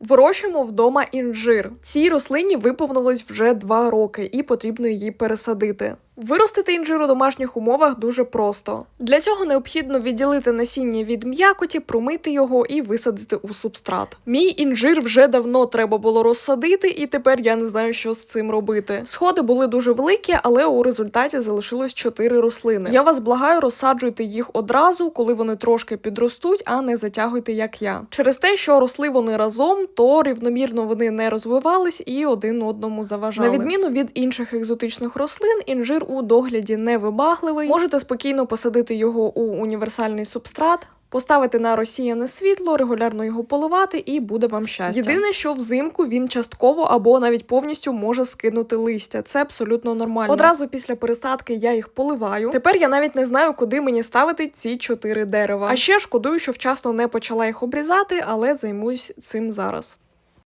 Вирощуємо вдома інжир. Цій рослині виповнилось вже два роки, і потрібно її пересадити. Виростити інжир у домашніх умовах дуже просто. Для цього необхідно відділити насіння від м'якоті, промити його і висадити у субстрат. Мій інжир вже давно треба було розсадити, і тепер я не знаю, що з цим робити. Сходи були дуже великі, але у результаті залишилось 4 рослини. Я вас благаю, розсаджуйте їх одразу, коли вони трошки підростуть, а не затягуйте, як я. Через те, що росли вони разом, то рівномірно вони не розвивались і один одному заважали. На відміну від інших екзотичних рослин, інжир у догляді невибагливий. Можете спокійно посадити його у універсальний субстрат. Поставити на розсіяне світло, регулярно його поливати, і буде вам щастя. Єдине, що взимку він частково або навіть повністю може скинути листя. Це абсолютно нормально. Одразу після пересадки я їх поливаю. Тепер я навіть не знаю, куди мені ставити ці чотири дерева. А ще шкодую, що вчасно не почала їх обрізати, але займусь цим зараз.